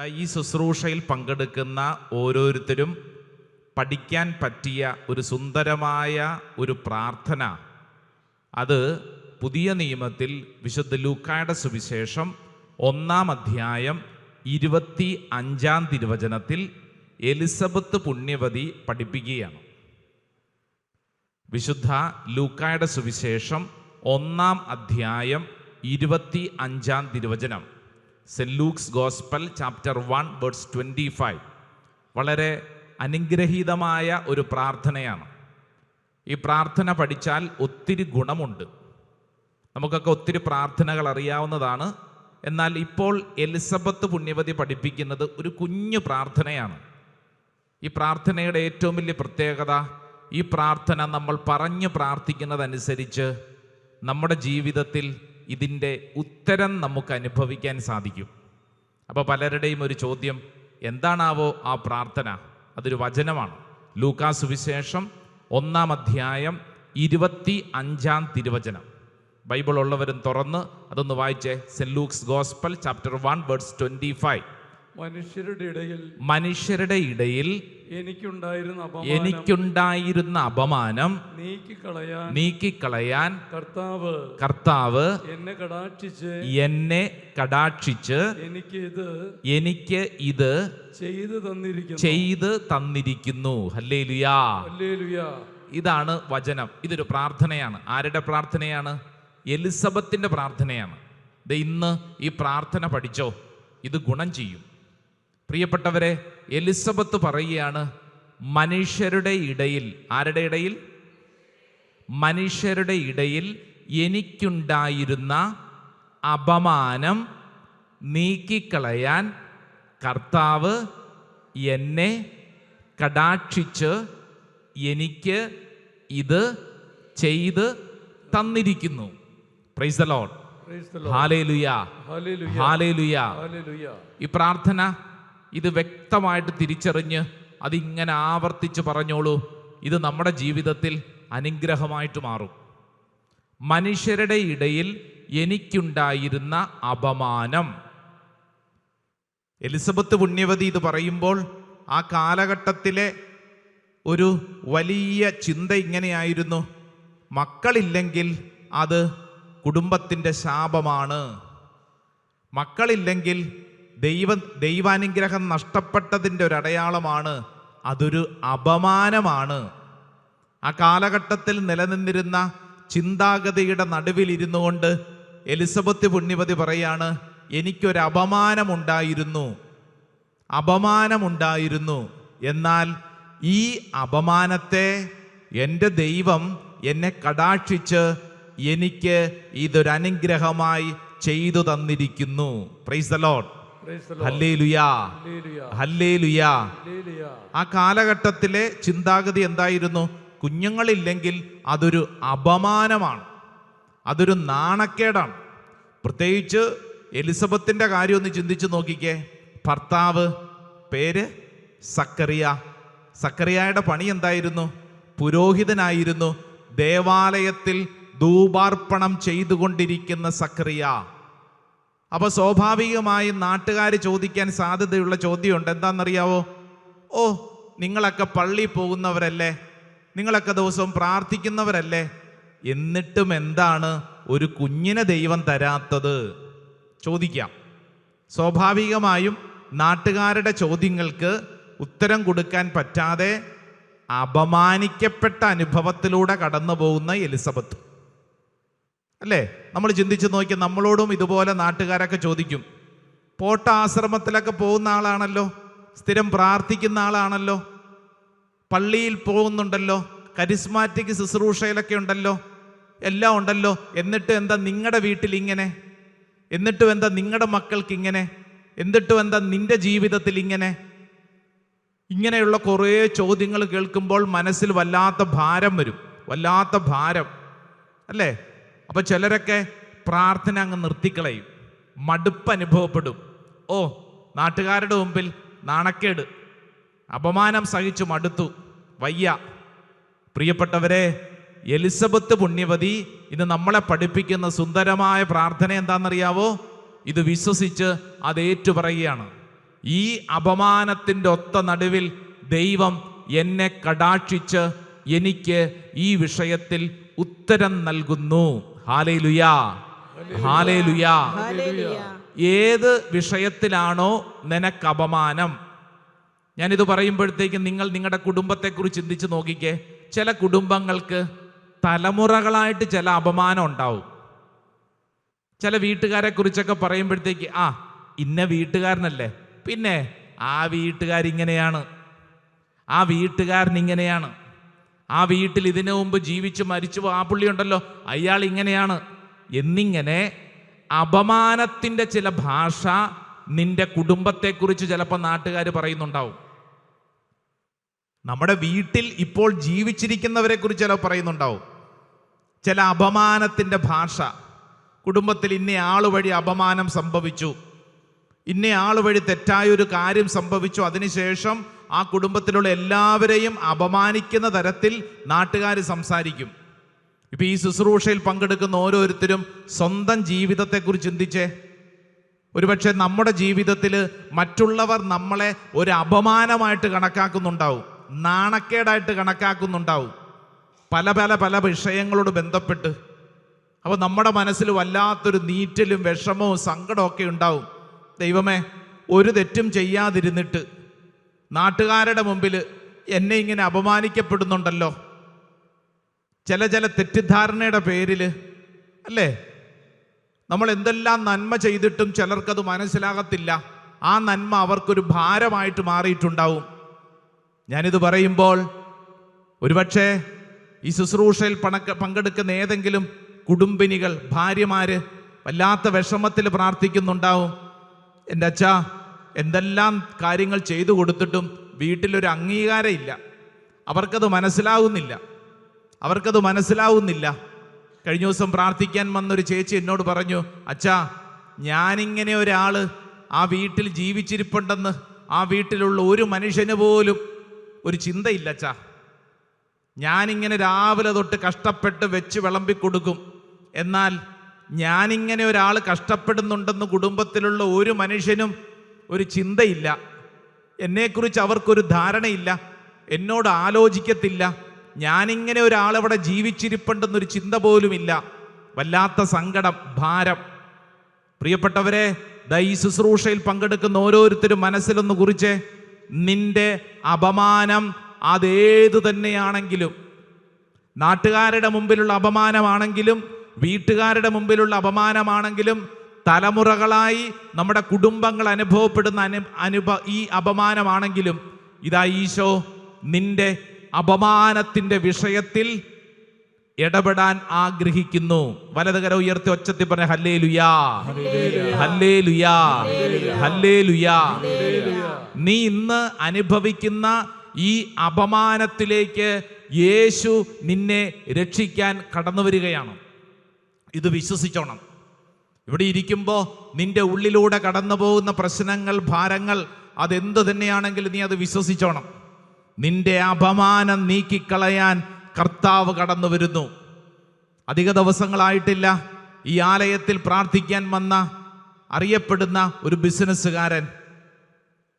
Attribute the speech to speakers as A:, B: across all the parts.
A: ഈ ശുശ്രൂഷയിൽ പങ്കെടുക്കുന്ന ഓരോരുത്തരും പഠിക്കാൻ പറ്റിയ ഒരു സുന്ദരമായ ഒരു പ്രാർത്ഥന. അത് പുതിയ നിയമത്തിൽ വിശുദ്ധ ലൂക്കായുടെ സുവിശേഷം ഒന്നാം അധ്യായം ഇരുപത്തി അഞ്ചാം തിരുവചനത്തിൽ എലിസബത്ത് പുണ്യവതി പഠിപ്പിക്കുകയാണ്. വിശുദ്ധ ലൂക്കായുടെ സുവിശേഷം ഒന്നാം അധ്യായം ഇരുപത്തി അഞ്ചാം തിരുവചനം. Saint Luke's gospel chapter one words twenty five. വളരെ അനുഗ്രഹീതമായ ഒരു പ്രാർത്ഥനയാണ്. ഈ പ്രാർത്ഥന പഠിച്ചാൽ ഒത്തിരി ഗുണമുണ്ട്. നമുക്കൊക്കെ ഒത്തിരി പ്രാർത്ഥനകൾ അറിയാവുന്നതാണ്. എന്നാൽ ഇപ്പോൾ എലിസബത്ത് പുണ്യവതി പഠിപ്പിക്കുന്നത് ഒരു കുഞ്ഞു പ്രാർത്ഥനയാണ്. ഈ പ്രാർത്ഥനയുടെ ഏറ്റവും വലിയ പ്രത്യേകത ഈ പ്രാർത്ഥന നമ്മൾ പറഞ്ഞു പ്രാർത്ഥിക്കുന്നതനുസരിച്ച് നമ്മുടെ ജീവിതത്തിൽ ഇതിന്റെ ഉത്തരം നമുക്ക് അനുഭവിക്കാൻ സാധിക്കും. അപ്പോൾ പലരുടെയും ഒരു ചോദ്യം എന്താണാവോ ആ പ്രാർത്ഥന? അതൊരു വചനമാണ്. ലൂക്കാസ് വിശേഷം ഒന്നാം അധ്യായം ഇരുപത്തി അഞ്ചാം തിരുവചനം. ബൈബിൾ ഉള്ളവരും തുറന്ന് അതൊന്ന് വായിച്ചേ. Saint Luke's gospel chapter one words twenty five.
B: മനുഷ്യരുടെ ഇടയിൽ
A: മനുഷ്യരുടെ ഇടയിൽ
B: എനിക്കുണ്ടായിരുന്ന അപമാനം.
A: എനിക്കുണ്ടായിരുന്ന അപമാനം.
B: നീക്കിക്കളയാൻ
A: നീക്കിക്കളയാൻ
B: കർത്താവ്
A: കർത്താവ്
B: എന്നെ കടാക്ഷിച്ച്
A: എന്നെ കടാക്ഷിച്ച്
B: എനിക്ക് ഇത്
A: എനിക്ക് ഇത്
B: ചെയ്തു തന്നിരിക്കുന്നു.
A: ചെയ്ത് തന്നിരിക്കുന്നു. ഹല്ലേലുയാ.
B: ഹല്ലേലൂയ.
A: ഇതാണ് വചനം. ഇതൊരു പ്രാർത്ഥനയാണ്. ആരുടെ പ്രാർത്ഥനയാണ്? എലിസബത്തിന്റെ പ്രാർത്ഥനയാണ്. ഇത് ഇന്ന് ഈ പ്രാർത്ഥന പഠിച്ചോ? ഇത് ഗുണം ചെയ്യും. പ്രിയപ്പെട്ടവരെ എലിസബത്ത് പറയുകയാണ് മനുഷ്യരുടെ ഇടയിൽ ആരുടെ ഇടയിൽ? മനുഷ്യരുടെ ഇടയിൽ എനിക്കുണ്ടായിരുന്ന അപമാനം നീക്കിക്കളയാൻ കർത്താവ് എന്നെ കടാക്ഷിച്ച് എനിക്ക് ഇത് ചെയ്ത് തന്നിരിക്കുന്നു. Praise the. ഹാലേലുയാ ഹാലേലുയാ ഈ പ്രാർത്ഥന ഇത് വ്യക്തമായിട്ട് തിരിച്ചറിഞ്ഞ് അതിങ്ങനെ ആവർത്തിച്ച് പറഞ്ഞോളൂ. ഇത് നമ്മുടെ ജീവിതത്തിൽ അനുഗ്രഹമായിട്ട് മാറും. മനുഷ്യരുടെ ഇടയിൽ എനിക്കുണ്ടായിരുന്ന അപമാനം. എലിസബത്ത് പുണ്യവതി ഇത് പറയുമ്പോൾ ആ കാലഘട്ടത്തിലെ ഒരു വലിയ ചിന്ത ഇങ്ങനെയായിരുന്നു. മക്കളില്ലെങ്കിൽ അത് കുടുംബത്തിന്റെ ശാപമാണ്. മക്കളില്ലെങ്കിൽ ദൈവ ദൈവാനുഗ്രഹം നഷ്ടപ്പെട്ടതിന്റെ ഒരു അടയാളമാണ് അതൊരു അപമാനമാണ്. ആ കാലഘട്ടത്തിൽ നിലനിന്നിരുന്ന ചിന്താഗതിയുടെ നടുവിലിരുന്നു കൊണ്ട് എലിസബത്ത് പുണ്യവതി പറയാണ് എനിക്കൊരു അപമാനമുണ്ടായിരുന്നു. അപമാനമുണ്ടായിരുന്നു. എന്നാൽ ഈ അപമാനത്തെ എന്റെ ദൈവം എന്നെ കടാക്ഷിച്ച് എനിക്ക് ഇതൊരനുഗ്രഹമായി ചെയ്തു തന്നിരിക്കുന്നു. പ്രൈസ് ദ ലോഡ് ആ കാലഘട്ടത്തിലെ ചിന്താഗതി എന്തായിരുന്നു? കുഞ്ഞുങ്ങളില്ലെങ്കിൽ അതൊരു അപമാനമാണ്. അതൊരു നാണക്കേടാണ്. പ്രത്യേകിച്ച് എലിസബത്തിന്റെ കാര്യം ഒന്ന് ചിന്തിച്ചു നോക്കിക്കേ. ഭർത്താവ് പേര് സക്കറിയ. സക്കറിയായുടെ പണി എന്തായിരുന്നു? പുരോഹിതനായിരുന്നു. ദേവാലയത്തിൽ ധൂപാർപ്പണം ചെയ്തുകൊണ്ടിരിക്കുന്ന സക്കറിയ. അപ്പൊ സ്വാഭാവികമായും നാട്ടുകാർ ചോദിക്കാൻ സാധ്യതയുള്ള ചോദ്യമുണ്ട്. എന്താണെന്നറിയാവോ? ഓ നിങ്ങളൊക്കെ പള്ളി പോകുന്നവരല്ലേ? നിങ്ങളൊക്കെ ദിവസവും പ്രാർത്ഥിക്കുന്നവരല്ലേ? എന്നിട്ടും എന്താണ് ഒരു കുഞ്ഞിനെ ദൈവം തരാത്തത്? ചോദിക്കാം. സ്വാഭാവികമായും നാട്ടുകാരുടെ ചോദ്യങ്ങൾക്ക് ഉത്തരം കൊടുക്കാൻ പറ്റാതെ അപമാനിക്കപ്പെട്ട അനുഭവത്തിലൂടെ കടന്നു പോകുന്ന എലിസബത്ത്. അല്ലേ? നമ്മൾ ചിന്തിച്ച് നോക്കി നമ്മളോടും ഇതുപോലെ നാട്ടുകാരൊക്കെ ചോദിക്കും. പോട്ട ആശ്രമത്തിലൊക്കെ പോകുന്ന ആളാണല്ലോ? സ്ഥിരം പ്രാർത്ഥിക്കുന്ന ആളാണല്ലോ? പള്ളിയിൽ പോകുന്നുണ്ടല്ലോ? കരിസ്മാറ്റിക് ശുശ്രൂഷയിലൊക്കെ ഉണ്ടല്ലോ? എല്ലാം ഉണ്ടല്ലോ? എന്നിട്ട് എന്താ നിങ്ങളുടെ വീട്ടിൽ ഇങ്ങനെ എന്നിട്ടും എന്താ നിങ്ങളുടെ മക്കൾക്ക് ഇങ്ങനെ എന്നിട്ടും എന്താ നിന്റെ ജീവിതത്തിൽ ഇങ്ങനെ ഇങ്ങനെയുള്ള കുറേ ചോദ്യങ്ങൾ കേൾക്കുമ്പോൾ മനസ്സിൽ വല്ലാത്ത ഭാരം വരും. വല്ലാത്ത ഭാരം. അല്ലേ? അപ്പൊ ചിലരൊക്കെ പ്രാർത്ഥന അങ്ങ് നിർത്തിക്കളയും മടുപ്പ് അനുഭവപ്പെടും. ഓ നാട്ടുകാരുടെ മുമ്പിൽ നാണക്കേട്. അപമാനം സഹിച്ചു മടുത്തു. വയ്യ. പ്രിയപ്പെട്ടവരെ എലിസബത്ത് പുണ്യവതി ഇന്ന് നമ്മളെ പഠിപ്പിക്കുന്ന സുന്ദരമായ പ്രാർത്ഥന എന്താണെന്നറിയാവോ? ഇത് വിശ്വസിച്ച് അത് ഏറ്റുപറയുകയാണ്. ഈ അപമാനത്തിന്റെ ഒത്ത നടുവിൽ ദൈവം എന്നെ കടാക്ഷിച്ച് എനിക്ക് ഈ വിഷയത്തിൽ ഉത്തരം നൽകുന്നു. ഹാലേ ലുയാ ഹാലേ ലുയാ ഏത് വിഷയത്തിലാണോ നിനക്ക് അപമാനം ഞാനിത് പറയുമ്പോഴത്തേക്ക് നിങ്ങൾ നിങ്ങളുടെ കുടുംബത്തെക്കുറിച്ച് ചിന്തിച്ച് നോക്കിക്കേ. ചില കുടുംബങ്ങൾക്ക് തലമുറകളായിട്ട് ചില അപമാനം ഉണ്ടാവും. ചില വീട്ടുകാരെ കുറിച്ചൊക്കെ പറയുമ്പോഴത്തേക്ക് ആ ഇന്ന വീട്ടുകാരനല്ലേ? പിന്നെ ആ വീട്ടുകാരിങ്ങനെയാണ്. ആ വീട്ടുകാരൻ ഇങ്ങനെയാണ് ആ വീട്ടിൽ ഇതിനു മുമ്പ് ജീവിച്ച് മരിച്ചു ആ പുള്ളി ഉണ്ടല്ലോ. അയാൾ ഇങ്ങനെയാണ്. എന്നിങ്ങനെ അപമാനത്തിന്റെ ചില ഭാഷ നിന്റെ കുടുംബത്തെക്കുറിച്ച് ചിലപ്പോൾ നാട്ടുകാർ പറയുന്നുണ്ടാവും. നമ്മുടെ വീട്ടിൽ ഇപ്പോൾ ജീവിച്ചിരിക്കുന്നവരെ കുറിച്ച് ചില പറയുന്നുണ്ടാവും. ചില അപമാനത്തിന്റെ ഭാഷ. കുടുംബത്തിൽ ഇന്ന ആൾ വഴി അപമാനം സംഭവിച്ചു. ഇന്ന ആൾ വഴി തെറ്റായ ഒരു കാര്യം സംഭവിച്ചു. അതിനുശേഷം ആ കുടുംബത്തിലുള്ള എല്ലാവരെയും അപമാനിക്കുന്ന തരത്തിൽ നാട്ടുകാർ സംസാരിക്കും. ഇപ്പം ഈ ശുശ്രൂഷയിൽ പങ്കെടുക്കുന്ന ഓരോരുത്തരും സ്വന്തം ജീവിതത്തെക്കുറിച്ച് ചിന്തിച്ചേ. ഒരുപക്ഷെ നമ്മുടെ ജീവിതത്തിൽ മറ്റുള്ളവർ നമ്മളെ ഒരു അപമാനമായിട്ട് കണക്കാക്കുന്നുണ്ടാവും. നാണക്കേടായിട്ട് കണക്കാക്കുന്നുണ്ടാവും. പല പല പല വിഷയങ്ങളോട് ബന്ധപ്പെട്ട്. അപ്പോൾ നമ്മുടെ മനസ്സിൽ വല്ലാത്തൊരു നീറ്റലും വിഷമവും സങ്കടമൊക്കെ ഉണ്ടാവും. ദൈവമേ ഒരു തെറ്റും ചെയ്യാതിരുന്നിട്ട് നാട്ടുകാരുടെ മുമ്പിൽ എന്നെ ഇങ്ങനെ അപമാനിക്കപ്പെടുന്നുണ്ടല്ലോ. ചില ചില തെറ്റിദ്ധാരണയുടെ പേരിൽ അല്ലേ? നമ്മൾ എന്തെല്ലാം നന്മ ചെയ്തിട്ടും ചിലർക്കത് മനസ്സിലാകത്തില്ല. ആ നന്മ അവർക്കൊരു ഭാരമായിട്ട് മാറിയിട്ടുണ്ടാവും. ഞാനിത് പറയുമ്പോൾ ഒരുപക്ഷെ ഈ ശുശ്രൂഷയിൽ പണക്ക പങ്കെടുക്കുന്ന ഏതെങ്കിലും കുടുംബിനികൾ ഭാര്യമാര് വല്ലാത്ത വിഷമത്തിൽ പ്രാർത്ഥിക്കുന്നുണ്ടാവും. എന്റെ അച്ഛ എന്തെല്ലാം കാര്യങ്ങൾ ചെയ്തു കൊടുത്തിട്ടും വീട്ടിലൊരു അംഗീകാരം ഇല്ല അവർക്കത് മനസ്സിലാവുന്നില്ല. അവർക്കത് മനസ്സിലാവുന്നില്ല. കഴിഞ്ഞ ദിവസം പ്രാർത്ഥിക്കാൻ വന്നൊരു ചേച്ചി എന്നോട് പറഞ്ഞു അച്ഛാ ഞാനിങ്ങനെ ഒരാൾ ആ വീട്ടിൽ ജീവിച്ചിരിപ്പുണ്ടെന്ന് ആ വീട്ടിലുള്ള ഒരു മനുഷ്യന് പോലും ഒരു ചിന്തയില്ല അച്ഛാ. ഞാനിങ്ങനെ രാവിലെ തൊട്ട് കഷ്ടപ്പെട്ട് വെച്ച് വിളമ്പി കൊടുക്കും. എന്നാൽ ഞാനിങ്ങനെ ഒരാൾ കഷ്ടപ്പെടുന്നുണ്ടെന്ന് കുടുംബത്തിലുള്ള ഒരു മനുഷ്യനും ഒരു ചിന്തയില്ല. എന്നെക്കുറിച്ച് അവർക്കൊരു ധാരണയില്ല. എന്നോട് ആലോചിക്കത്തില്ല. ഞാനിങ്ങനെ ഒരാളവിടെ ജീവിച്ചിരിപ്പുണ്ടെന്നൊരു ചിന്ത പോലുമില്ല. വല്ലാത്ത സങ്കടം ഭാരം. പ്രിയപ്പെട്ടവരെ ദൈ ശുശ്രൂഷയിൽ പങ്കെടുക്കുന്ന ഓരോരുത്തരും മനസ്സിലൊന്ന് കുറിച്ച്. നിന്റെ അപമാനം അതേതു തന്നെയാണെങ്കിലും നാട്ടുകാരുടെ മുമ്പിലുള്ള അപമാനമാണെങ്കിലും വീട്ടുകാരുടെ മുമ്പിലുള്ള അപമാനമാണെങ്കിലും തലമുറകളായി നമ്മുടെ കുടുംബങ്ങൾ അനുഭവപ്പെടുന്ന അനു അനുഭ ഈ അപമാനമാണെങ്കിലും ഇതാ ഈശോ നിന്റെ അപമാനത്തിന്റെ വിഷയത്തിൽ ഇടപെടാൻ ആഗ്രഹിക്കുന്നു. വലതുകര ഉയർത്തി ഒച്ചത്തിൽ പറഞ്ഞ ഹല്ലേ ലുയാ ഹല്ലേ ലുയാ ഹല്ലേ ലുയാ നീ ഇന്ന് അനുഭവിക്കുന്ന ഈ അപമാനത്തിലേക്ക് യേശു നിന്നെ രക്ഷിക്കാൻ കടന്നു വരികയാണ്. ഇത് വിശ്വസിച്ചോണം. ഇവിടെ ഇരിക്കുമ്പോൾ നിന്റെ ഉള്ളിലൂടെ കടന്നു പോകുന്ന പ്രശ്നങ്ങൾ ഭാരങ്ങൾ അതെന്ത് തന്നെയാണെങ്കിലും നീ അത് വിശ്വസിച്ചോണം. നിന്റെ അപമാനം നീക്കിക്കളയാൻ കർത്താവ് കടന്നു വരുന്നു. അധിക ദിവസങ്ങളായിട്ടില്ല. ഈ ആലയത്തിൽ പ്രാർത്ഥിക്കാൻ വന്ന അറിയപ്പെടുന്ന ഒരു ബിസിനസ്സുകാരൻ.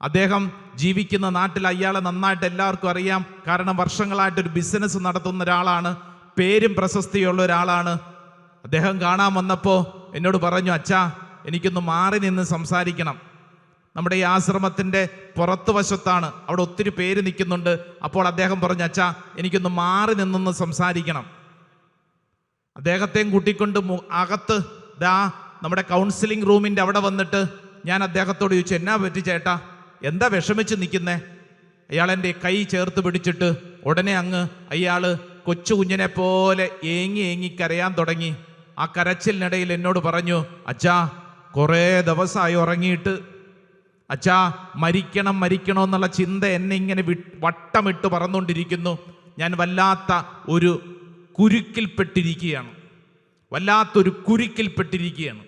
A: അദ്ദേഹം ജീവിക്കുന്ന നാട്ടിൽ അയാളെ നന്നായിട്ട് എല്ലാവർക്കും അറിയാം. കാരണം വർഷങ്ങളായിട്ട് ഒരു ബിസിനസ് നടത്തുന്ന ഒരാളാണ്. പേരും പ്രശസ്തിയുള്ള ഒരാളാണ്. അദ്ദേഹം കാണാൻ വന്നപ്പോൾ എന്നോട് പറഞ്ഞു അച്ഛാ എനിക്കൊന്ന് മാറി നിന്ന് സംസാരിക്കണം. നമ്മുടെ ഈ ആശ്രമത്തിന്റെ പുറത്ത് വശത്താണ്. അവിടെ ഒത്തിരി പേര് നിൽക്കുന്നുണ്ട്. അപ്പോൾ അദ്ദേഹം പറഞ്ഞു അച്ഛാ എനിക്കൊന്ന് മാറി നിന്നൊന്ന് സംസാരിക്കണം. അദ്ദേഹത്തെയും കൂട്ടിക്കൊണ്ട് അകത്ത് ദാ നമ്മുടെ കൗൺസിലിംഗ് റൂമിന്റെ അവിടെ വന്നിട്ട് ഞാൻ അദ്ദേഹത്തോട് ചോദിച്ചു എന്നാ പറ്റി ചേട്ടാ? എന്താ വിഷമിച്ച് നിൽക്കുന്നേ? അയാൾ എന്റെ കൈ ചേർത്ത് പിടിച്ചിട്ട് ഉടനെ അങ്ങ് അയാൾ കൊച്ചു കുഞ്ഞിനെ പോലെ ഏങ്ങി ഏങ്ങി കരയാൻ തുടങ്ങി. ആ കരച്ചിലിനിടയിൽ എന്നോട് പറഞ്ഞു അച്ഛാ കുറേ ദിവസമായി ഉറങ്ങിയിട്ട്. അച്ഛാ മരിക്കണം മരിക്കണം എന്നുള്ള ചിന്ത എന്നെ ഇങ്ങനെ വട്ടമിട്ട് പറന്നുകൊണ്ടിരിക്കുന്നു. ഞാൻ വല്ലാത്ത ഒരു കുരുക്കിൽപ്പെട്ടിരിക്കുകയാണ്. വല്ലാത്തൊരു കുരുക്കിൽപ്പെട്ടിരിക്കുകയാണ്.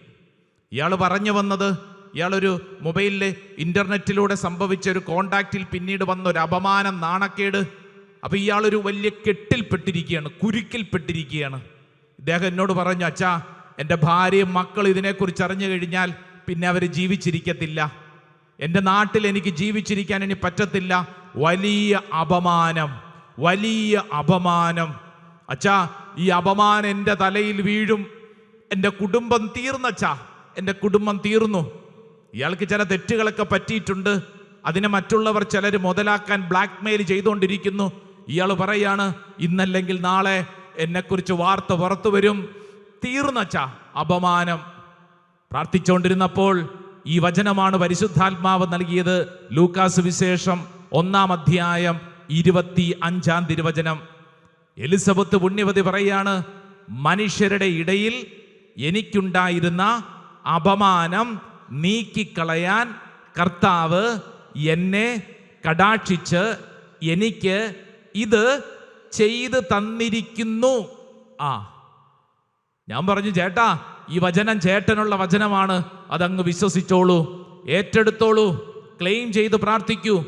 A: ഇയാൾ പറഞ്ഞു വന്നത് ഇയാളൊരു മൊബൈലിൽ ഇന്റർനെറ്റിലൂടെ സംഭവിച്ച ഒരു കോണ്ടാക്റ്റിൽ പിന്നീട് വന്ന ഒരു അപമാനം നാണക്കേട്. അപ്പോൾ ഇയാളൊരു വലിയ കെട്ടിൽപ്പെട്ടിരിക്കുകയാണ് കുരുക്കിൽപ്പെട്ടിരിക്കുകയാണ്. ഇദ്ദേഹം എന്നോട് പറഞ്ഞു അച്ഛാ എന്റെ ഭാര്യയും മക്കളും ഇതിനെക്കുറിച്ച് അറിഞ്ഞു കഴിഞ്ഞാൽ പിന്നെ അവർ ജീവിച്ചിരിക്കത്തില്ല. എന്റെ നാട്ടിൽ എനിക്ക് ജീവിച്ചിരിക്കാൻ ഇനി പറ്റത്തില്ല. വലിയ അപമാനം വലിയ അപമാനം. അച്ഛാ ഈ അപമാനം എന്റെ തലയിൽ വീഴും. എന്റെ കുടുംബം തീർന്നച്ചാ എന്റെ കുടുംബം തീർന്നു. ഇയാൾക്ക് ചില തെറ്റുകളൊക്കെ പറ്റിയിട്ടുണ്ട്. അതിനെ മറ്റുള്ളവർ ചിലർ മുതലാക്കാൻ ബ്ലാക്ക് മെയിൽ ചെയ്തുകൊണ്ടിരിക്കുന്നു. ഇയാൾ പറയാണ് ഇന്നല്ലെങ്കിൽ നാളെ എന്നെക്കുറിച്ച് വാർത്ത പുറത്തു വരും. തീർന്നച്ച അപമാനം. പ്രാർത്ഥിച്ചുകൊണ്ടിരുന്നപ്പോൾ ഈ വചനമാണ് പരിശുദ്ധാത്മാവ് നൽകിയത്. ലൂക്കാസ് വിശേഷം ഒന്നാം അധ്യായം ഇരുപത്തി അഞ്ചാം തിരുവചനം. എലിസബത്ത് പുണ്യവതി പറയാണ് മനുഷ്യരുടെ ഇടയിൽ എനിക്കുണ്ടായിരുന്ന അപമാനം നീക്കിക്കളയാൻ കർത്താവ് എന്നെ കടാക്ഷിച്ച് എനിക്ക് ഇത് ചെയ്തു തന്നിരിക്കുന്നു. ആ. ഞാൻ പറഞ്ഞു ചേട്ടാ ഈ വചനം ചേട്ടനുള്ള വചനമാണ്. അതങ്ങ് വിശ്വസിച്ചോളൂ. ഏറ്റെടുത്തോളൂ. ക്ലെയിം ചെയ്ത് പ്രാർത്ഥിക്കൂ.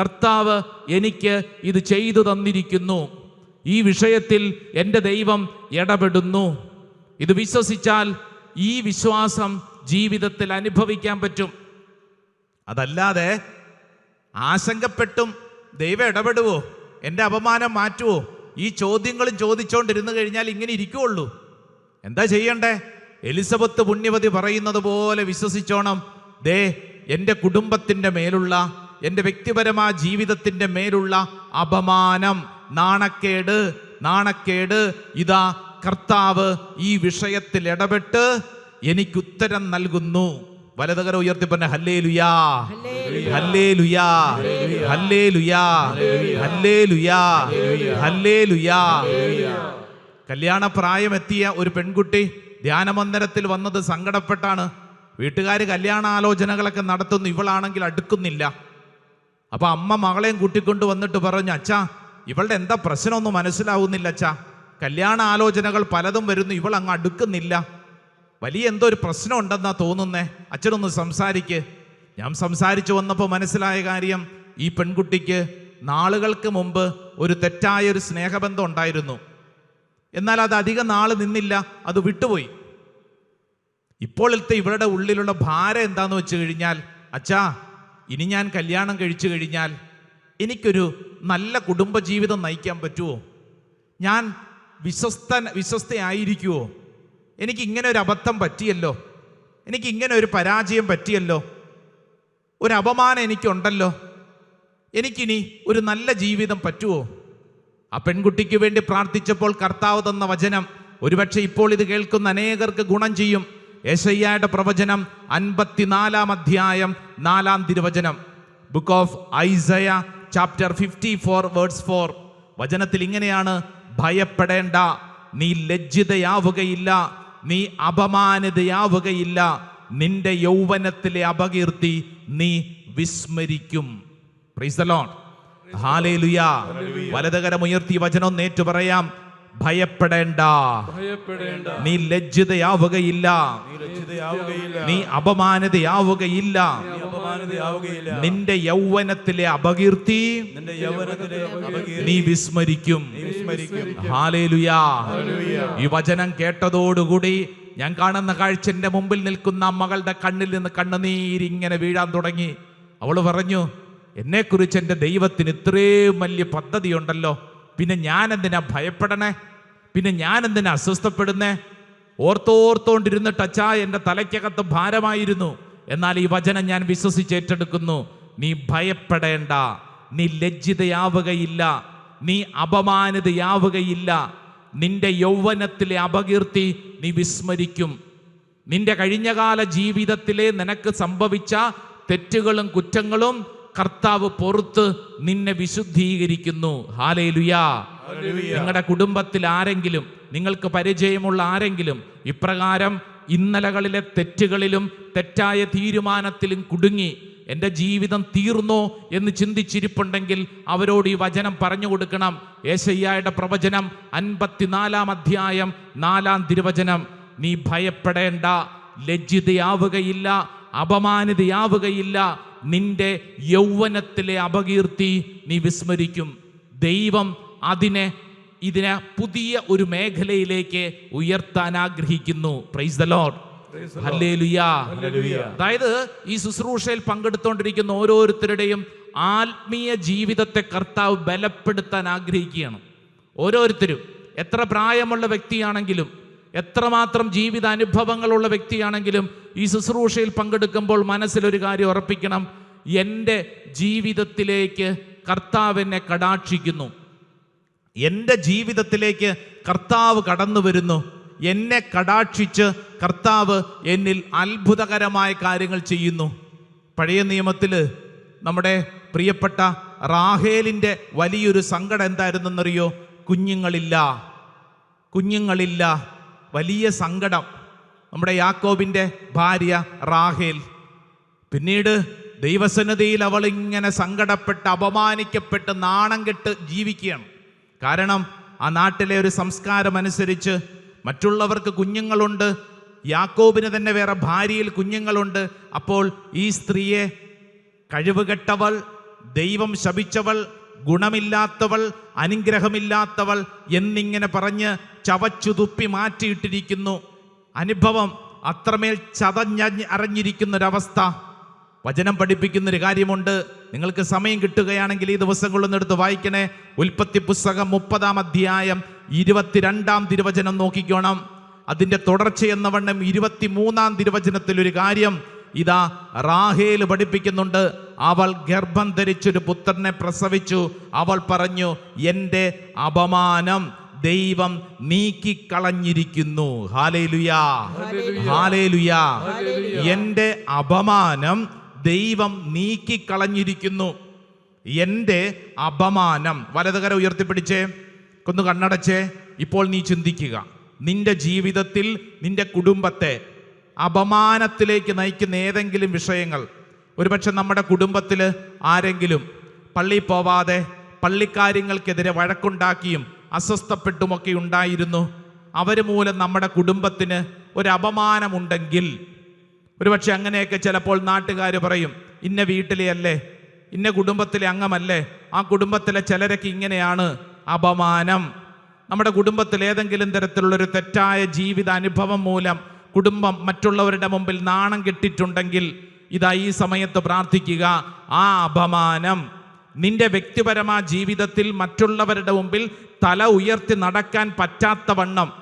A: കർത്താവ് എനിക്ക് ഇത് ചെയ്തു തന്നിരിക്കുന്നു. ഈ വിഷയത്തിൽ എന്റെ ദൈവം ഇടപെടുന്നു. ഇത് വിശ്വസിച്ചാൽ ഈ വിശ്വാസം ജീവിതത്തിൽ അനുഭവിക്കാൻ പറ്റും. അതല്ലാതെ ആശങ്കപ്പെട്ടും ദൈവം ഇടപെടുവോ? എന്റെ അപമാനം മാറ്റുമോ ഈ ചോദ്യങ്ങളും ചോദിച്ചുകൊണ്ടിരുന്നു കഴിഞ്ഞാൽ ഇങ്ങനെ ഇരിക്കുള്ളൂ എന്താ ചെയ്യണ്ടേ? എലിസബത്ത് പുണ്യവതി പറയുന്നത് പോലെ വിശ്വസിച്ചോണം. ദേ എന്റെ കുടുംബത്തിന്റെ മേലുള്ള എന്റെ വ്യക്തിപരമായ ജീവിതത്തിന്റെ മേലുള്ള അപമാനം. നാണക്കേട് നാണക്കേട്. ഇതാ കർത്താവ് ഈ വിഷയത്തിൽ ഇടപെട്ട് എനിക്കുത്തരം നൽകുന്നു. വലതുകര ഉയർത്തി പറഞ്ഞ ഹല്ലേ ലുയാ ഹല്ലേ ലുയാ ഹല്ലേ ലുയാ ഹല്ലേ ലുയാ ഹല്ലേ ലുയാ കല്യാണ പ്രായമെത്തിയ ഒരു പെൺകുട്ടി ധ്യാനമന്ദിരത്തിൽ വന്നത് സങ്കടപ്പെട്ടാണ് വീട്ടുകാർ കല്യാണാലോചനകളൊക്കെ നടത്തുന്നു ഇവളാണെങ്കിൽ അടുക്കുന്നില്ല അപ്പൊ അമ്മ മകളെയും കൂട്ടിക്കൊണ്ട് വന്നിട്ട് പറഞ്ഞു അച്ഛാ ഇവളുടെ എന്താ പ്രശ്നമൊന്നും മനസ്സിലാവുന്നില്ല അച്ഛാ കല്യാണ ആലോചനകൾ പലതും വരുന്നു ഇവൾ അങ്ങ് അടുക്കുന്നില്ല വലിയ എന്തോ ഒരു പ്രശ്നം ഉണ്ടെന്നാ തോന്നുന്നേ? അച്ഛനൊന്ന് സംസാരിക്ക്. ഞാൻ സംസാരിച്ചു വന്നപ്പോൾ മനസ്സിലായ കാര്യം ഈ പെൺകുട്ടിക്ക് നാളുകൾക്ക് മുമ്പ് ഒരു തെറ്റായ ഒരു സ്നേഹബന്ധം ഉണ്ടായിരുന്നു. എന്നാൽ അത് അധികം നാൾ നിന്നില്ല അത് വിട്ടുപോയി. ഇപ്പോഴത്തെ ഇവരുടെ ഉള്ളിലുള്ള ഭാരം എന്താന്ന് വെച്ച് കഴിഞ്ഞാൽ അച്ഛാ ഇനി ഞാൻ കല്യാണം കഴിച്ചു കഴിഞ്ഞാൽ എനിക്കൊരു നല്ല കുടുംബജീവിതം നയിക്കാൻ പറ്റുമോ ഞാൻ വിശ്വസ്ത വിശ്വസ്തയായിരിക്കുമോ എനിക്ക് ഇങ്ങനെ ഒരു അബദ്ധം പറ്റിയല്ലോ? എനിക്ക് ഇങ്ങനെ ഒരു പരാജയം പറ്റിയല്ലോ? ഒരു അപമാനം എനിക്കുണ്ടല്ലോ? എനിക്കിനി ഒരു നല്ല ജീവിതം പറ്റുമോ ആ പെൺകുട്ടിക്ക് വേണ്ടി പ്രാർത്ഥിച്ചപ്പോൾ കർത്താവ് തന്ന വചനം ഒരുപക്ഷെ ഇപ്പോൾ ഇത് കേൾക്കുന്ന അനേകർക്ക് ഗുണം ചെയ്യും. യേശയ്യയുടെ പ്രവചനം അൻപത്തിനാലാം അധ്യായം നാലാം തിരുവചനം. Book of Isaiah chapter fifty four words four വചനത്തിൽ ഇങ്ങനെയാണ് ഭയപ്പെടേണ്ട നീ ലജ്ജിതയാവുകയില്ല. നീ അപമാനിതയാവുകയില്ല. നിന്റെ യൗവനത്തിലെ അപകീർത്തി നീ വിസ്മരിക്കും. പ്രീസലോൺ ഹാലേലുയാ വലതുകരം ഉയർത്തി വചനം നേറ്റു പറയാം. ഭയപ്പെടേണ്ട. നീ ലജ്ജിതയാവുകയില്ല. നീ അപമാനിതയാവുകയില്ല. നിന്റെ യൗവനത്തിലെ അപകീർത്തി നീ വിസ്മരിക്കും. ഈ വചനം കേട്ടതോടുകൂടി ഞാൻ കാണുന്ന കാഴ്ച എന്റെ മുമ്പിൽ നിൽക്കുന്ന മകളുടെ കണ്ണിൽ നിന്ന് കണ്ണുനീരിങ്ങനെ വീഴാൻ തുടങ്ങി. അവൾ പറഞ്ഞു എന്നെക്കുറിച്ച് എന്റെ ദൈവത്തിന് ഇത്രയും വലിയ പദ്ധതി ഉണ്ടല്ലോ പിന്നെ ഞാൻ എന്തിനാ ഭയപ്പെടണേ? പിന്നെ ഞാൻ എന്തിനാ അസ്വസ്ഥപ്പെടുന്നേ? ഓർത്തോർത്തോണ്ടിരുന്നിട്ട് അച്ഛാ എന്റെ തലയ്ക്കകത്ത് ഭാരമായിരുന്നു. എന്നാൽ ഈ വചനം ഞാൻ വിശ്വസിച്ച് ഏറ്റെടുക്കുന്നു. നീ ഭയപ്പെടേണ്ട. നീ ലജ്ജിതയാവുകയില്ല. നീ അപമാനിതയാവുകയില്ല. നിന്റെ യൗവനത്തിലെ അപകീർത്തി നീ വിസ്മരിക്കും. നിന്റെ കഴിഞ്ഞകാല ജീവിതത്തിലെ നിനക്ക് സംഭവിച്ച തെറ്റുകളും കുറ്റങ്ങളും കർത്താവ് പുറത്ത് നിന്നെ വിശുദ്ധീകരിക്കുന്നു. ഹാലേ ലുയാ നിങ്ങളുടെ കുടുംബത്തിൽ ആരെങ്കിലും നിങ്ങൾക്ക് പരിചയമുള്ള ആരെങ്കിലും ഇപ്രകാരം ഇന്നലകളിലെ തെറ്റുകളിലും തെറ്റായ തീരുമാനത്തിലും കുടുങ്ങി എന്റെ ജീവിതം തീർന്നോ എന്ന് ചിന്തിച്ചിരിപ്പുണ്ടെങ്കിൽ അവരോട് ഈ വചനം പറഞ്ഞു കൊടുക്കണം. ഏശയ്യായുടെ പ്രവചനം അൻപത്തിനാലാം അധ്യായം നാലാം തിരുവചനം. നീ ഭയപ്പെടേണ്ട ലജ്ജിതയാവുകയില്ല അപമാനിതയാവുകയില്ല നിന്റെ യൗവനത്തിലെ അപകീർത്തി നീ വിസ്മരിക്കും. ദൈവം അതിനെ ഇതിനെ പുതിയ ഒരു മേഖലയിലേക്ക് ഉയർത്താൻ ആഗ്രഹിക്കുന്നു. Praise the Lord. അതായത് ഈ ശുശ്രൂഷയിൽ പങ്കെടുത്തുകൊണ്ടിരിക്കുന്ന ഓരോരുത്തരുടെയും ആത്മീയ ജീവിതത്തെ കർത്താവ് ബലപ്പെടുത്താൻ ആഗ്രഹിക്കുകയാണ്. ഓരോരുത്തരും എത്ര പ്രായമുള്ള വ്യക്തിയാണെങ്കിലും എത്രമാത്രം ജീവിത അനുഭവങ്ങളുള്ള വ്യക്തിയാണെങ്കിലും ഈ ശുശ്രൂഷയിൽ പങ്കെടുക്കുമ്പോൾ മനസ്സിലൊരു കാര്യം ഉറപ്പിക്കണം. എന്റെ ജീവിതത്തിലേക്ക് കർത്താവ് എന്നെ കടാക്ഷിക്കുന്നു. എന്റെ ജീവിതത്തിലേക്ക് കർത്താവ് കടന്നു വരുന്നു. എന്നെ കടാക്ഷിച്ച് കർത്താവ് എന്നിൽ അത്ഭുതകരമായ കാര്യങ്ങൾ ചെയ്യുന്നു. പഴയ നിയമത്തിൽ നമ്മുടെ പ്രിയപ്പെട്ട റാഹേലിന്റെ വലിയൊരു സങ്കടം എന്തായിരുന്നെന്നറിയോ? കുഞ്ഞുങ്ങളില്ല. കുഞ്ഞുങ്ങളില്ല. വലിയ സങ്കടം. നമ്മുടെ യാക്കോബിന്റെ ഭാര്യ റാഹേൽ. പിന്നീട് ദൈവസന്നതിയിൽ അവൾ ഇങ്ങനെ സങ്കടപ്പെട്ട് അപമാനിക്കപ്പെട്ട് നാണം കെട്ട് ജീവിക്കുകയാണ്. കാരണം ആ നാട്ടിലെ ഒരു സംസ്കാരം അനുസരിച്ച് മറ്റുള്ളവർക്ക് കുഞ്ഞുങ്ങളുണ്ട് യാക്കോബിന് തന്നെ വേറെ ഭാര്യയിൽ കുഞ്ഞുങ്ങളുണ്ട്. അപ്പോൾ ഈ സ്ത്രീയെ കഴിവുകെട്ടവൾ ദൈവം ശപിച്ചവൾ ഗുണമില്ലാത്തവൾ അനുഗ്രഹമില്ലാത്തവൾ എന്നിങ്ങനെ പറഞ്ഞ് ചവച്ചു തുപ്പി മാറ്റിയിട്ടിരിക്കുന്നു. അനുഭവം അത്രമേൽ ചതഞ്ഞ അറിഞ്ഞിരിക്കുന്ന ഒരവസ്ഥ വചനം പഠിപ്പിക്കുന്ന ഒരു കാര്യമുണ്ട്. നിങ്ങൾക്ക് സമയം കിട്ടുകയാണെങ്കിൽ ഈ ദിവസങ്ങളൊന്നും എടുത്ത് വായിക്കണേ. ഉൽപ്പത്തി പുസ്തകം മുപ്പതാം അധ്യായം ഇരുപത്തിരണ്ടാം തിരുവചനം നോക്കിക്കോണം. അതിന്റെ തുടർച്ചയെന്ന വണ്ണം ഇരുപത്തിമൂന്നാം തിരുവചനത്തിൽ ഒരു കാര്യം ഇതാ റാഹേൽ പഠിപ്പിക്കുന്നുണ്ട്. അവൾ ഗർഭം ധരിച്ചൊരു പുത്രനെ പ്രസവിച്ചു. അവൾ പറഞ്ഞു എന്റെ അപമാനം ദൈവം നീക്കിക്കളഞ്ഞിരിക്കുന്നു. ഹാലേലുയാ. ഹാലേലുയാ. എന്റെ അപമാനം ദൈവം നീക്കിക്കളഞ്ഞിരിക്കുന്നു. എന്റെ അപമാനം. വലതുകര ഉയർത്തിപ്പിടിച്ചേ. കൊന്നു കണ്ണടച്ചേ. ഇപ്പോൾ നീ ചിന്തിക്കുക. നിന്റെ ജീവിതത്തിൽ നിന്റെ കുടുംബത്തെ അപമാനത്തിലേക്ക് നയിക്കുന്ന ഏതെങ്കിലും വിഷയങ്ങൾ. ഒരുപക്ഷെ നമ്മുടെ കുടുംബത്തിൽ ആരെങ്കിലും പള്ളി പോവാതെ പള്ളിക്കാര്യങ്ങൾക്കെതിരെ വഴക്കുണ്ടാക്കിയും അസ്വസ്ഥപ്പെട്ടുമൊക്കെ ഉണ്ടായിരുന്നു അവർ മൂലം നമ്മുടെ കുടുംബത്തിന് ഒരു അപമാനമുണ്ടെങ്കിൽ ഒരുപക്ഷെ അങ്ങനെയൊക്കെ ചിലപ്പോൾ നാട്ടുകാർ പറയും ഇന്ന വീട്ടിലെ അല്ലേ? ഇന്ന കുടുംബത്തിലെ അംഗമല്ലേ? ആ കുടുംബത്തിലെ ചിലരൊക്കെ ഇങ്ങനെയാണ്. അപമാനം. നമ്മുടെ കുടുംബത്തിൽ ഏതെങ്കിലും തരത്തിലുള്ളൊരു തെറ്റായ ജീവിത അനുഭവം മൂലം കുടുംബം മറ്റുള്ളവരുടെ മുമ്പിൽ നാണം കെട്ടിട്ടുണ്ടെങ്കിൽ ഇതാ ഈ സമയത്ത് പ്രാർത്ഥിക്കുക. ആ അപമാനം. നിന്റെ വ്യക്തിപരമായ ജീവിതത്തിൽ മറ്റുള്ളവരുടെ മുമ്പിൽ തല ഉയർത്തി നടക്കാൻ പറ്റാത്ത വണ്ണം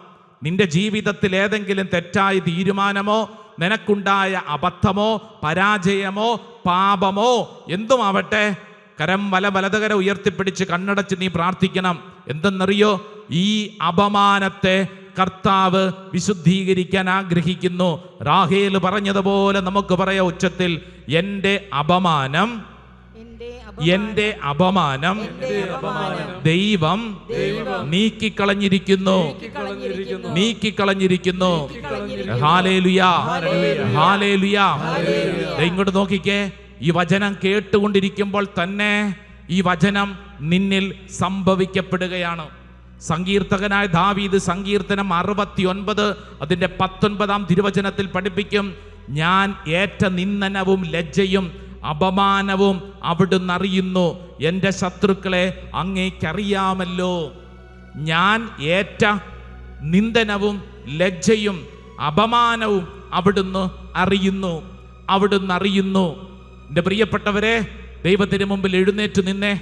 A: നിന്റെ ജീവിതത്തിൽ ഏതെങ്കിലും തെറ്റായ തീരുമാനമോ നിനക്കുണ്ടായ അബദ്ധമോ പരാജയമോ പാപമോ എന്തുമാവട്ടെ കരം വല വലതകര ഉയർത്തിപ്പിടിച്ച് കണ്ണടച്ച് നീ പ്രാർത്ഥിക്കണം. എന്തെന്നറിയോ? ഈ അപമാനത്തെ കർത്താവ് വിശുദ്ധീകരിക്കാൻ ആഗ്രഹിക്കുന്നു. റാഹേൽ പറഞ്ഞതുപോലെ നമുക്ക് പറയാം ഉച്ചത്തിൽ എന്റെ അപമാനം
C: എന്റെ
A: അപമാനം ദൈവം നീക്കിക്കളഞ്ഞിരിക്കുന്നു.
B: കളഞ്ഞിരിക്കുന്നു
A: നീക്കിക്കളഞ്ഞിരിക്കുന്നു. ഹാലേലുയാ. ഹാലേലുയാ. ദേ ഇങ്ങോട്ട് നോക്കിക്കേ. ഈ വചനം കേട്ടുകൊണ്ടിരിക്കുമ്പോൾ തന്നെ ഈ വചനം നിന്നിൽ സംഭവിക്കപ്പെടുകയാണ്. സങ്കീർത്തകനായ ദാവീദ് സങ്കീർത്തനം അറുപത്തി ഒൻപത് അതിന്റെ പത്തൊൻപതാം തിരുവചനത്തിൽ പഠിപ്പിക്കും ഞാൻ ഏറ്റ നിന്ദനവും ലജ്ജയും അപമാനവും അവിടുന്ന് അറിയുന്നു എന്റെ ശത്രുക്കളെ അങ്ങേക്കറിയാമല്ലോ. ഞാൻ ഏറ്റ നിന്ദനവും ലജ്ജയും അപമാനവും അവിടുന്ന് അറിയുന്നു. അവിടുന്ന് അറിയുന്നു എന്റെ പ്രിയപ്പെട്ടവരെ ദൈവത്തിന് മുമ്പിൽ എഴുന്നേറ്റ് നിന്നേ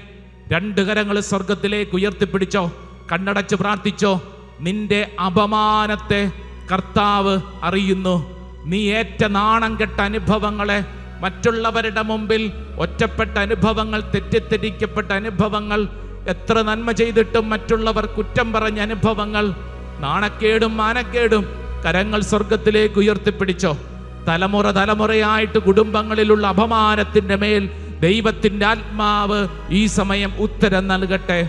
A: രണ്ട് കരങ്ങൾ സ്വർഗത്തിലേക്ക് ഉയർത്തിപ്പിടിച്ചോ കണ്ണടച്ച് പ്രാർത്ഥിച്ചോ. നിന്റെ അപമാനത്തെ കർത്താവ് അറിയുന്നു. നീ ഏറ്റ നാണം കെട്ട അനുഭവങ്ങളെ മറ്റുള്ളവരുടെ മുമ്പിൽ ഒറ്റപ്പെട്ട അനുഭവങ്ങൾ തെറ്റിദ്ധരിക്കപ്പെട്ട അനുഭവങ്ങൾ എത്ര നന്മ ചെയ്തിട്ടും മറ്റുള്ളവർ കുറ്റം പറഞ്ഞ അനുഭവങ്ങൾ നാണക്കേടും മാനക്കേടും കരങ്ങൾ സ്വർഗത്തിലേക്ക് ഉയർത്തിപ്പിടിച്ചോ? തലമുറ തലമുറയായിട്ട് കുടുംബങ്ങളിലുള്ള അപമാനത്തിന്റെ മേൽ ദൈവത്തിന്റെ ആത്മാവ് ഈ സമയം ഉത്തരം നൽകട്ടെ.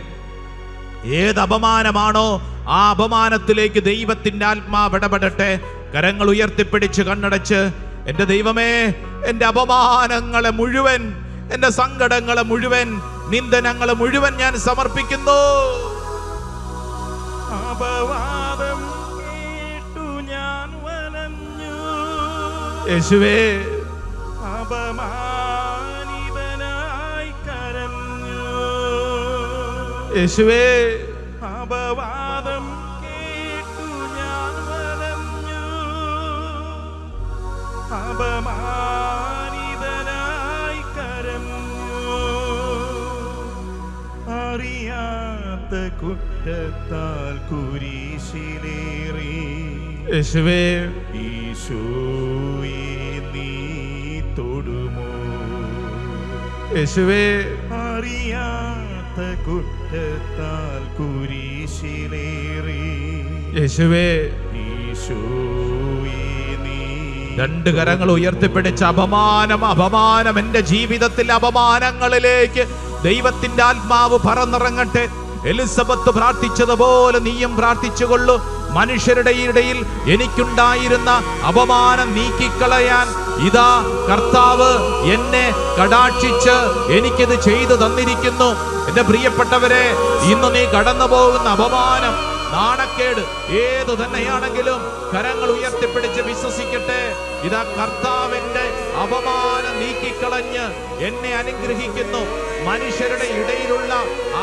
A: ഏത് അപമാനമാണോ ആ അപമാനത്തിലേക്ക് ദൈവത്തിന്റെ ആത്മാവ് ഇടപെടട്ടെ. കരങ്ങൾ ഉയർത്തിപ്പിടിച്ച് കണ്ണടച്ച് എന്റെ ദൈവമേ എന്റെ അപമാനങ്ങളെ മുഴുവൻ എന്റെ സങ്കടങ്ങളെ മുഴുവൻ നിന്ദനങ്ങളെ മുഴുവൻ ഞാൻ സമർപ്പിക്കുന്നു.
D: അപവാദം കേട്ടു ഞാൻ വലഞ്ഞു.
A: യേശുവേ.
D: അപമാനിതനായി കരഞ്ഞു.
A: യേശുവേ.
D: അപവാദം കുറ്റത്താൽ കുരിശിലേറി.
A: യേശുവേ.
D: ഈശോയെ നീ തൊടുമോ?
A: യേശുവേ.
D: അറിയാത്ത കുറ്റത്താൽ കുരിശിലേറി.
A: യേശുവേ.
D: ഈശോയെ
A: രണ്ട് കരങ്ങൾ ഉയർത്തിപ്പിടിച്ച അപമാനം അപമാനം എന്റെ ജീവിതത്തിൽ അപമാനങ്ങളിലേക്ക് ദൈവത്തിന്റെ ആത്മാവ് പറന്നിറങ്ങട്ടെ. എലിസബത്ത് പ്രാർത്ഥിച്ചതുപോലെ നീയും പ്രാർത്ഥിച്ചുകൊള്ളു. മനുഷ്യരുടെ ഇടയിൽ എനിക്കുണ്ടായിരുന്ന അപമാനം നീക്കിക്കളയാൻ ഇതാ കർത്താവ് എന്നെ കടാക്ഷിച്ച് എനിക്കിത് ചെയ്തു തന്നിരിക്കുന്നു. എന്റെ പ്രിയപ്പെട്ടവരെ ഇന്ന് നീ കടന്നു പോകുന്ന അപമാനം നാണക്കേട് ഏത് തന്നെയാണെങ്കിലും കരങ്ങൾ ഉയർത്തിപ്പിടിച്ച് വിശ്വസിക്കട്ടെ. ഇതാ കർത്താവിന്റെ അപമാനം നീക്കിക്കളഞ്ഞ് എന്നെ അനുഗ്രഹിക്കുന്നു. മനുഷ്യരുടെ ഇടയിലുള്ള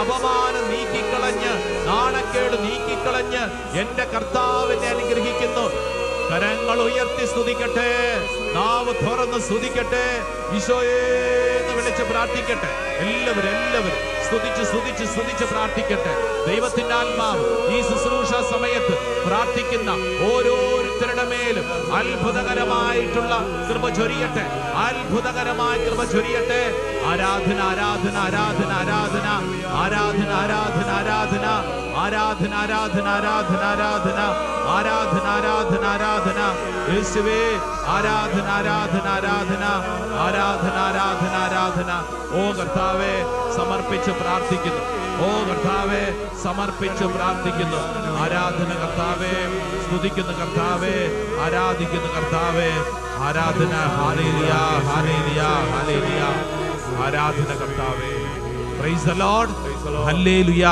A: അപമാനം നീക്കിക്കളഞ്ഞ് നാണക്കേട് നീക്കിക്കളഞ്ഞ് എന്റെ കർത്താവിനെ അനുഗ്രഹിക്കുന്നു. കരങ്ങൾ ഉയർത്തി സ്തുതിക്കട്ടെ. നാവ് തുറന്ന് സ്തുതിക്കട്ടെ. എന്ന് വിളിച്ച് പ്രാർത്ഥിക്കട്ടെ. എല്ലാവരും എല്ലാവരും സ്തുതിച്ച് സ്തുതിച്ച് സ്തുതിച്ച് പ്രാർത്ഥിക്കട്ടെ. ദൈവത്തിന്റെ ആത്മാവ് ഈ ശുശ്രൂഷ സമയത്ത് പ്രാർത്ഥിക്കുന്ന ഓരോരുത്തരുടെ മേലും അത്ഭുതകരമായിട്ടുള്ള കൃപ ചൊരിയട്ടെ. അത്ഭുതകരമായ കൃപ ചൊരിയട്ടെ. ആരാധന ആരാധന ആരാധന ആരാധന. ആരാധന ആരാധന ആരാധന. ആരാധന ആരാധന ആരാധന ആരാധന. ആരാധന ആരാധന ആരാധന. യേശുവേ ആരാധന ആരാധന ആരാധന. ആരാധന ആരാധന ആരാധന. ഓ കർത്താവെ സമർപ്പിച്ച് പ്രാർത്ഥിക്കുന്നു. ഓ കർത്താവെ സമർപ്പിച്ചു പ്രാർത്ഥിക്കുന്നു. ആരാധന കർത്താവെ സ്തുതിക്കുന്ന കർത്താവെ ആരാധിക്കുന്ന കർത്താവെ. ആരാധന ഹാലേലിയ ഹാലേലിയ ഹാലേലിയ ആരാധന കർത്താവേ. Praise the Lord hallelujah.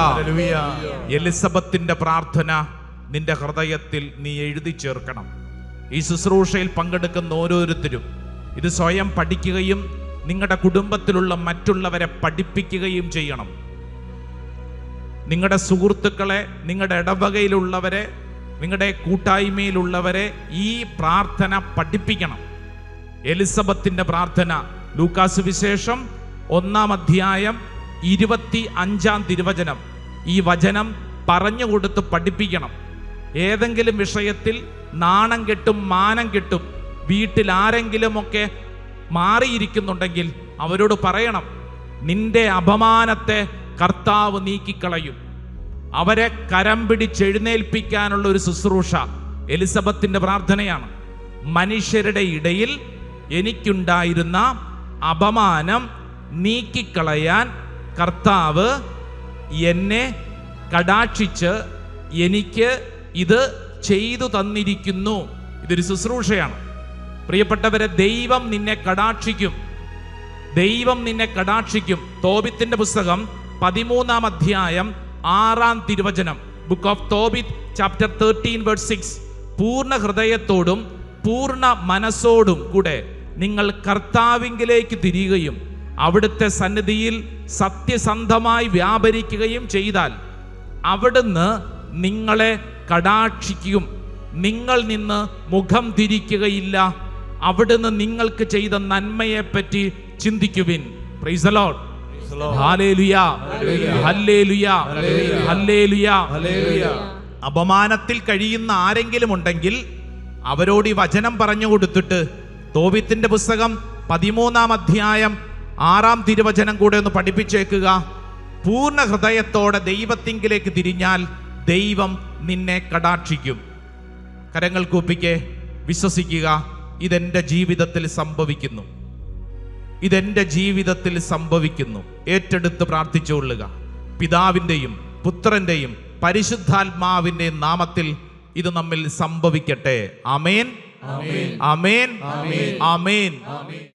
A: എലിസബത്തിന്റെ പ്രാർത്ഥന നിന്റെ ഹൃദയത്തിൽ നീ എഴുതി ചേർക്കണം. ഈ ശുശ്രൂഷയിൽ പങ്കെടുക്കുന്ന ഓരോരുത്തരും ഇത് സ്വയം പഠിക്കുകയും നിങ്ങളുടെ കുടുംബത്തിലുള്ള മറ്റുള്ളവരെ പഠിപ്പിക്കുകയും ചെയ്യണം. നിങ്ങളുടെ സുഹൃത്തുക്കളെ നിങ്ങളുടെ ഇടവകയിലുള്ളവരെ നിങ്ങളുടെ കൂട്ടായ്മയിലുള്ളവരെ ഈ പ്രാർത്ഥന പഠിപ്പിക്കണം. എലിസബത്തിന്റെ പ്രാർത്ഥന. ലൂക്കാസ് വിശേഷം ഒന്നാം അധ്യായം ഇരുപത്തി അഞ്ചാം തിരുവചനം. ഈ വചനം പറഞ്ഞു കൊടുത്ത് പഠിപ്പിക്കണം. ഏതെങ്കിലും വിഷയത്തിൽ നാണം കെട്ടും മാനം കെട്ടും വീട്ടിൽ ആരെങ്കിലുമൊക്കെ മാറിയിരിക്കുന്നുണ്ടെങ്കിൽ അവരോട് പറയണം നിന്റെ അപമാനത്തെ കർത്താവ് നീക്കിക്കളയും. അവരെ കരം പിടിച്ചെഴുന്നേൽപ്പിക്കാനുള്ള ഒരു ശുശ്രൂഷ എലിസബത്തിന്റെ പ്രാർത്ഥനയാണ്. മനുഷ്യരുടെ ഇടയിൽ എനിക്കുണ്ടായിരുന്ന അപമാനം നീക്കിക്കളയാൻ കർത്താവ് എന്നെ കടാക്ഷിച്ച് എനിക്ക് ഇത് ചെയ്തു തന്നിരിക്കുന്നു. ഇതൊരു ശുശ്രൂഷയാണ്. പ്രിയപ്പെട്ടവരെ ദൈവം നിന്നെ കടാക്ഷിക്കും. ദൈവം നിന്നെ കടാക്ഷിക്കും. തോബിത്തിന്റെ പുസ്തകം പതിമൂന്നാം അധ്യായം ആറാം തിരുവചനം. Book of Tobit chapter thirteen word six പൂർണ ഹൃദയത്തോടും പൂർണ മനസ്സോടും കൂടെ നിങ്ങൾ കർത്താവിങ്കിലേക്ക് തിരിയുകയും അവിടുത്തെ സന്നിധിയിൽ സത്യസന്ധമായി വ്യാപരിക്കുകയും ചെയ്താൽ അവിടുന്ന് നിങ്ങളെ കടാക്ഷിക്കും. നിങ്ങൾ നിന്ന് മുഖം തിരിക്കുകയില്ല. അവിടുന്ന് നിങ്ങൾക്ക് ചെയ്ത നന്മയെപ്പറ്റി ചിന്തിക്കുവിൻ. പ്രൈസ് അപമാനത്തിൽ കഴിയുന്ന ആരെങ്കിലും ഉണ്ടെങ്കിൽ അവരോട് ഈ വചനം പറഞ്ഞു കൊടുത്തിട്ട് തോബിത്തിന്റെ പുസ്തകം പതിമൂന്നാം അധ്യായം ആറാം തിരുവചനം കൂടെ ഒന്ന് പഠിപ്പിച്ചേക്കുക. പൂർണ ഹൃദയത്തോടെ ദൈവത്തിങ്കിലേക്ക് തിരിഞ്ഞാൽ ദൈവം നിന്നെ കടാക്ഷിക്കും. കരങ്ങൾ കൂപ്പിക്കെ വിശ്വസിക്കുക ഇതെന്റെ ജീവിതത്തിൽ സംഭവിക്കുന്നു. ഇതെന്റെ ജീവിതത്തിൽ സംഭവിക്കുന്നു. ഏറ്റെടുത്ത് പ്രാർത്ഥിച്ചുകൊള്ളുക പിതാവിന്റെയും പുത്രന്റെയും പരിശുദ്ധാത്മാവിന്റെയും നാമത്തിൽ ഇത് നമ്മിൽ സംഭവിക്കട്ടെ. അമേൻ അമേൻ അമേൻ